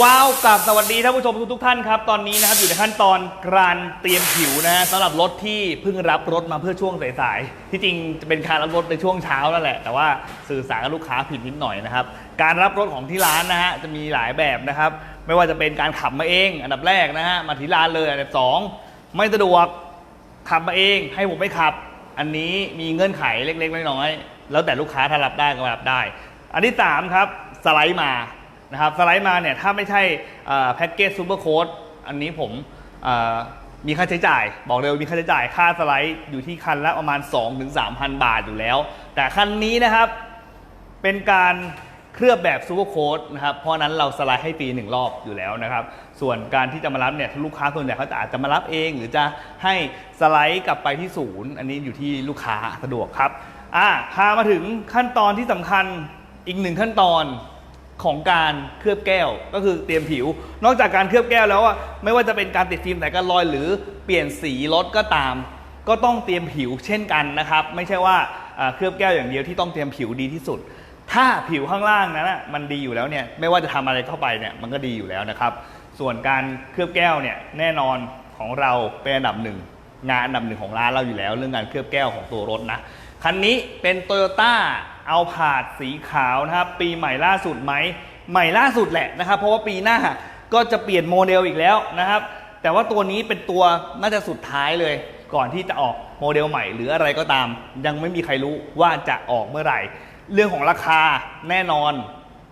ว้าวกับสวัสดีท่านผู้ชมทุกท่านครับ ตอนนี้นะครับอยู่ในขั้นตอนการเตรียมผิวนะฮะสำหรับรถที่เพิ่งรับรถมาเพื่อช่วงสายๆที่จริงจะเป็นการรับรถในช่วงเช้านั่นแหละ แต่ว่าสื่อสารกับลูกค้าผิดนิดหน่อยนะครับ การรับรถของที่ร้านนะฮะจะมีหลายแบบนะครับ ไม่ว่าจะเป็นการขับมาเอง อันดับแรกนะฮะมาที่ร้านเลยอันดับสองไม่สะดวกขับมาเอง ให้ผมไม่ขับ อันนี้มีเงื่อนไขเล็กๆน้อยๆแล้วแต่ลูกค้าถ้ารับได้ก็รับได้ อันที่สามครับสไลด์มา นะครับสไลด์มาเนี่ยถ้าไม่ใช่แพ็กเกจซูเปอร์โค้ดอันนี้ผมมีค่าใช้จ่าย บอกเลยมีค่าใช้จ่ายค่าสไลด์อยู่ที่คันละประมาณ 2-3,000 บาทอยู่แล้ว แต่คันนี้นะครับเป็นการเคลือบแบบซูเปอร์โค้ดนะครับ เพราะนั้นเราสไลด์ให้ฟรีหนึ่งรอบอยู่แล้วนะครับ ส่วนการที่จะมารับเนี่ยลูกค้าส่วนใหญ่เขาจะอาจจะมารับเอง หรือจะให้สไลด์กลับไปที่ศูนย์ อันนี้อยู่ที่ลูกค้าสะดวกครับ อ่าพามาถึงขั้นตอนที่สำคัญอีกหนึ่งขั้นตอน ของการเคลือบแก้วก็คือเตรียมผิว นอกจากการเคลือบแก้วแล้วอะไม่ว่าจะเป็นการติดฟิล์มแต่กันรอยหรือเปลี่ยนสีรถก็ตาม ก็ต้องเตรียมผิวเช่นกันนะครับ ไม่ใช่ว่าเคลือบแก้วอย่างเดียวที่ต้องเตรียมผิวดีที่สุด ถ้าผิวข้างล่างนั้นมันดีอยู่แล้วเนี่ยไม่ว่าจะทำอะไรเข้าไปเนี่ยมันก็ดีอยู่แล้วนะครับ ส่วนการเคลือบแก้วเนี่ยแน่นอนของเราเป็นอันดับหนึ่งงานอันดับหนึ่งของร้านเราอยู่แล้ว เรื่องการเคลือบแก้วของตัวรถนะคันนี้เป็น Toyota เอาผาดสีขาวนะครับ ปีใหม่ล่าสุดไหมใหม่ล่าสุดแหละนะครับ เพราะว่าปีหน้าก็จะเปลี่ยนโมเดลอีกแล้วนะครับ แต่ว่าตัวนี้เป็นตัวน่าจะสุดท้ายเลย ก่อนที่จะออกโมเดลใหม่หรืออะไรก็ตาม ยังไม่มีใครรู้ว่าจะออกเมื่อไหร่ เรื่องของราคาแน่นอน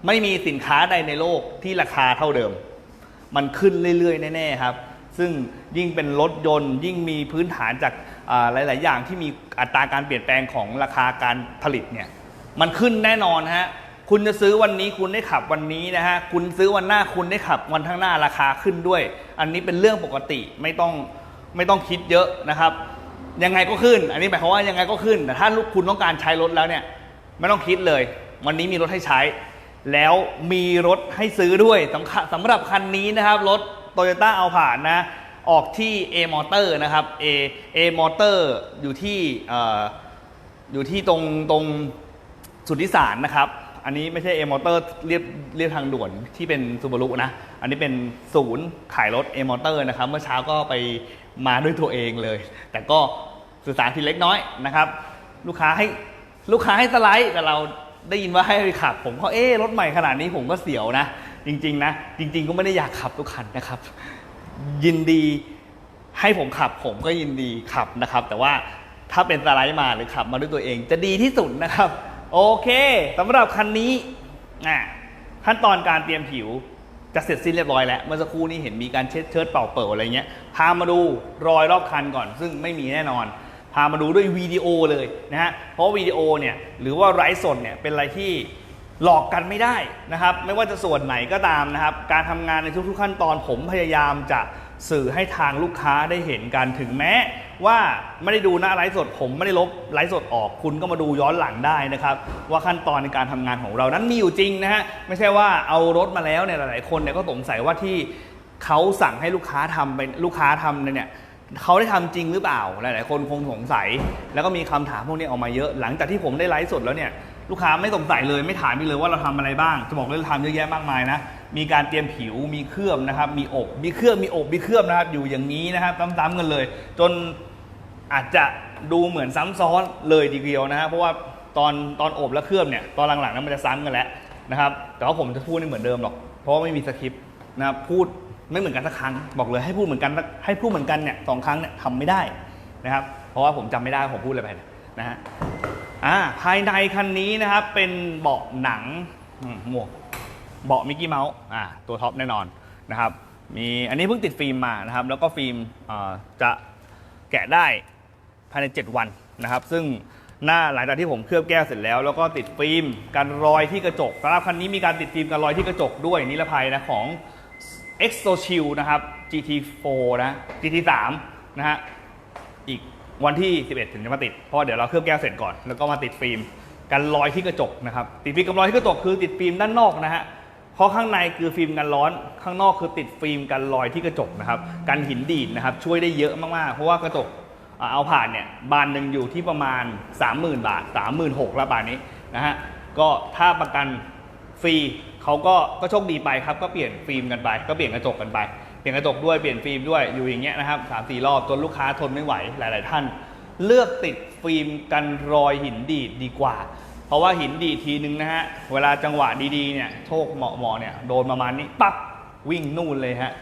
ไม่มีสินค้าใดในโลกที่ราคาเท่าเดิม มันขึ้นเรื่อยๆแน่ๆครับ ซึ่งยิ่งเป็นรถยนต์ยิ่งมีพื้นฐานจากหลาย ๆ อย่างที่มีอัตราการเปลี่ยนแปลงของราคาการผลิตเนี่ย มันขึ้นแน่นอนฮะคุณจะซื้อวันนี้คุณได้ขับวันนี้นะฮะคุณซื้อวันหน้าคุณได้ขับวันข้างหน้าราคาขึ้นด้วย อันนี้เป็นเรื่องปกติไม่ต้องไม่ต้องคิดเยอะนะครับ ยังไงก็ขึ้น อันนี้หมายความว่ายังไงก็ขึ้น แต่ถ้าลูกคุณต้องการใช้รถแล้วเนี่ยไม่ต้องคิดเลย วันนี้มีรถให้ใช้ แล้วมีรถให้ซื้อด้วยสำคัญสำหรับคันนี้นะครับรถ Toyota เอาผ่านนะ ออกที่ A Motor นะครับ A A Motor อยู่ที่ออยู่ที่ตรงตรง สุทธิสารนะครับ อันนี้ไม่ใช่ A Motor เรียบเรียบทางด่วนที่เป็นซูบารุนะ อันนี้เป็นศูนย์ขายรถ A Motor นะครับ เมื่อเช้าก็ไปมาด้วยตัวเองเลย แต่ก็สื่อสารทีเล็กน้อยนะครับ ลูกค้าให้ลูกค้าให้สไลด์แต่เราได้ยินว่าให้ขับ ผมก็เอ๊รถใหม่ขนาดนี้ผมก็เสียวนะ จริง ๆ นะ จริง ๆ ก็ไม่ได้อยากขับทุกคันนะครับ ยินดีให้ผมขับผมก็ยินดีขับนะครับ แต่ว่าถ้าเป็นสไลด์มาหรือขับมาด้วยตัวเอง จะดีที่สุดนะครับ โอเคสำหรับคันนี้อะขั้นตอนการเตรียมผิวจะเสร็จสิ้นเรียบร้อยแล้ว เมื่อสักครู่นี้เห็นมีการเช็ดเชิดเป่าเปิดอะไรเงี้ย พามาดูรอยรอบคันก่อน ซึ่งไม่มีแน่นอน พามาดูด้วยวิดีโอเลยนะฮะ เพราะวิดีโอเนี่ยหรือว่าไร้สดเนี่ยเป็นอะไรที่หลอกกันไม่ได้นะครับ ไม่ว่าจะส่วนไหนก็ตามนะครับ การทำงานในทุกๆขั้นตอนผมพยายามจะสื่อให้ทางลูกค้าได้เห็นกันถึงแม้ ว่าไม่ได้ดูหน้าไลฟ์สดผมไม่ได้ลบไลฟ์สดออกคุณก็มาดูย้อนหลังได้นะครับ ว่าขั้นตอนในการทำงานของเรานั้นมีอยู่จริงนะฮะไม่ใช่ว่าเอารถมาแล้วเนี่ยหลาย ๆ คนเนี่ยก็สงสัยว่าที่เขาสั่งให้ลูกค้าทำเป็นลูกค้าทำเนี่ยเขาได้ทำจริงหรือเปล่า หลาย ๆ คนคงสงสัย แล้วก็มีคำถามพวกนี้ออกมาเยอะ หลังจากที่ผมได้ไลฟ์สดแล้วเนี่ยลูกค้าไม่สงสัยเลยไม่ถามอีกเลยว่าเราทำอะไรบ้าง จะบอกเลยเราทำเยอะแยะมากมายนะ มีการเตรียมผิวมีเคลือบนะครับ มีอบ มีเคลือบมีอบมีเคลือบนะครับ อยู่อย่างนี้นะครับซ้ำๆกันเลย จน อาจจะดูเหมือนซ้ำซ้อนเลยทีเดียวนะฮะเพราะว่าตอนตอนอบและเคลือบเนี่ยตอนหลังๆนั้นมันจะซ้ำกันแล้วนะครับแต่ว่าผมจะพูดไม่เหมือนเดิมหรอก เพราะว่าไม่มีสคริปต์นะครับพูดไม่เหมือนกันสักครั้งบอกเลยให้พูดเหมือนกันให้พูดเหมือนกันเนี่ยสองครั้งเนี่ยทำไม่ได้นะครับเพราะว่าผมจำไม่ได้ผมพูดอะไรไปนะฮะอ่าภายในคันนี้นะครับเป็นเบาะหนังมหมวกเบาะมิกกี้เมาส์อ่าตัวท็อปแน่นอนนะครับมีอันนี้เพิ่งติดฟิล์มมานะครับแล้วก็ฟิล์มจะแกะได้ ภายใน 7 วันนะครับ ซึ่งหน้าหลังจากที่ผมเคลือบแก้วเสร็จแล้ว แล้วก็ติดฟิล์มกันรอยที่กระจกสำหรับคันนี้มีการติดฟิล์มกันรอยที่กระจกด้วยนิรภัยนะของ e x o c h i l นะครับ GT4 นะ GT3 นะฮะอีกวันที่ 11 ถึงจะมาติด เพราะเดี๋ยวเราเคลือบแก้วเสร็จก่อน แล้วก็มาติดฟิล์มกันรอยที่กระจกนะครับ ติดฟิล์มกันรอยที่กระจกคือติดฟิล์มด้านนอกนะฮะเพราะข้างในคือฟิล์มกันร้อน ข้างนอกคือติดฟิล์มกันรอยที่กระจกนะครับ กันหินดีดนะครับ ช่วยได้เยอะมากๆ เพราะว่ากระจก เอาผ่านเนี่ยบานหนึ่งอยู่ที่ประมาณ 30,000 บาท 36,000ละบาทนี้นะฮะก็ถ้าประกันฟรีเขาก็ก็โชคดีไปครับก็เปลี่ยนฟิล์มกันไป ก็เปลี่ยนกระจกกันไปเปลี่ยนกระจกด้วยเปลี่ยนฟิล์มด้วยอยู่อย่างเงี้ยนะครับสามสี่รอบจนลูกค้าทนไม่ไหวหลาย ๆ ท่าน เลือกติดฟิล์มกันรอยหินดีดดีกว่า เพราะว่าหินดีดทีนึงนะฮะเวลาจังหวะดีๆเนี่ยโชคเหมาะเหมาะๆเนี่ยโดนประมาณนี้ปั๊บวิ่งนู่นเลยฮะ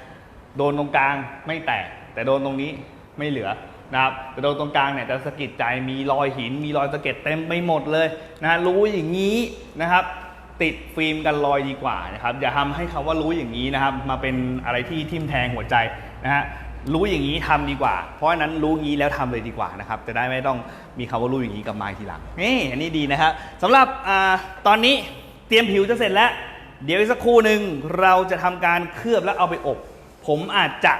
โดนตรงกลางไม่แตกแต่โดนตรงนี้ไม่เหลือ นะครับแต่โดนตรงกลางเนี่ยจะสะกิดใจมีรอยหิน มีรอยสะเก็ดเต็มไปหมดเลยนะรู้อย่างนี้นะครับ ติดฟิล์มกันรอยดีกว่านะครับอย่าทำให้คำว่ารู้อย่างนี้นะครับ มาเป็นอะไรที่ทิ่มแทงหัวใจนะฮะรู้อย่างนี้ทำดีกว่า เพราะฉะนั้นรู้งี้แล้วทำเลยดีกว่านะครับ จะได้ไม่ต้องมีคำว่ารู้อย่างนี้กลับมาทีหลังนี่อันนี้ดีนะครับสำหรับอตอนนี้เตรียมผิวจะเสร็จแล้ว เดี๋ยวอีกสักครู่หนึ่งเราจะทำการเคลือบแล้วเอาไปอบ ผมอาจจะ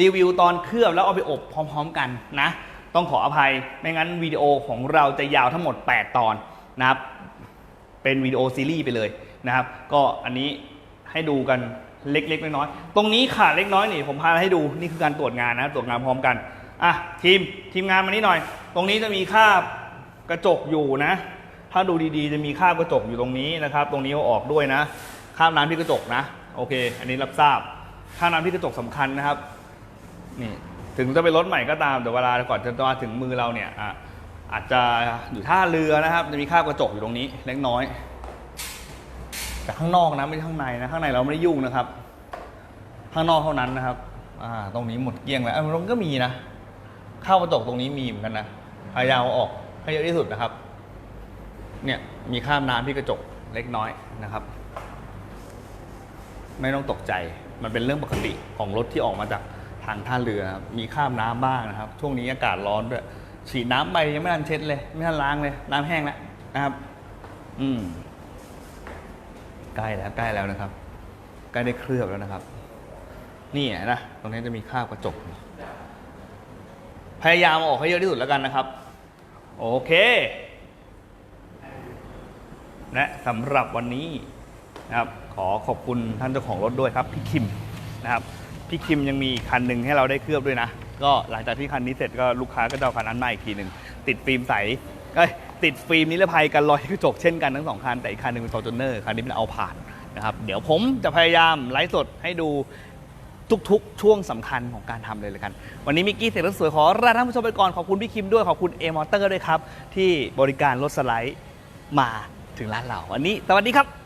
รีวิวตอนเคลือบแล้วเอาไปอบพร้อมๆกันนะ ต้องขออภัยไม่งั้นวิดีโอของเราจะยาวทั้งหมด 8 ตอนนะครับ เป็นวิดีโอซีรีส์ไปเลยนะครับ ก็อันนี้ให้ดูกันเล็กๆน้อยๆตรงนี้ขาดเล็กน้อยนี่ผมพาให้ดูนี่คือการตรวจงานนะตรวจงานพร้อมกันอะทีมทีมงานมานี่หน่อย ตรงนี้จะมีคราบกระจกอยู่นะ ถ้าดูดีๆ จะมีคราบกระจกอยู่ตรงนี้นะครับ ตรงนี้เอาออกด้วยนะคราบน้ำที่กระจกนะ โอเค อันนี้รับทราบคราบน้ำที่กระจกสำคัญนะครับ นี่ถึงจะเป็นรถใหม่ก็ตามแต่เวลาก่อนจะมาถึงมือเราเนี่ยอะอาจจะอยู่ท่าเรือนะครับ จะมีครากระจกอยู่ตรงนี้เล็กน้อย แต่ข้างนอกนะไม่ใช่ข้างในนะข้างในเราไม่ได้ยุ่งนะครับ ข้างนอกเท่านั้นนะครับอ่าตรงนี้หมดเกลี้ยงแล้วอะมันก็มีนะข้าวกระจกตรงนี้มีเหมือนกันนะพยายามเอาออกให้เยอะที่สุดนะครับ เนี่ยมีคราบน้ำที่กระจกเล็กน้อยนะครับ ไม่ต้องตกใจมันเป็นเรื่องปกติของรถที่ออกมาจากางท่าเรือครับมีคราบน้ำบ้างนะครับ ช่วงนี้อากาศร้อนด้วยฉีดน้ำไปยังไม่ทันเช็ดเลย ไม่ทันล้างเลยน้ำแห้งแล้วนะครับ อืมใกล้แล้วใกล้แล้วนะครับใกล้ได้เคลือบแล้วนะครับ นี่นะตรงนี้จะมีคราบกระจก พยายามเอาออกให้เยอะที่สุดแล้วกันนะครับ โอเคและสำหรับวันนี้นะครับ ขอขอบคุณท่านเจ้าของรถด้วยครับ พี่คิมนะครับ พี่คิมยังมีอีกคันหนึ่งให้เราได้เคลือบด้วยนะ ก็หลังจากที่คันนี้เสร็จก็ลูกค้าก็จะเอาคันนั้นมาอีกทีหนึ่งติดฟิล์มใสเอ้ยติดฟิล์มนิรภัยกันรอยกระจกเช่นกันทั้งสองคันแต่อีกคันหนึ่งเป็น Fortuner คันนี้เป็นเอาผ่านนะครับเดี๋ยวผมจะพยายามไลฟ์สดให้ดูทุกๆ ช่วงสำคัญของการทำเลยเลยกัน วันนี้มิกกี้เสร็จแล้วสวยขอลาท่านผู้ชมไปก่อน ขอบคุณพี่คิมด้วย ขอบคุณเอมอเตอร์ด้วยครับ ที่บริการรถสไลด์มาถึงร้านเรา วันนี้ สวัสดีครับ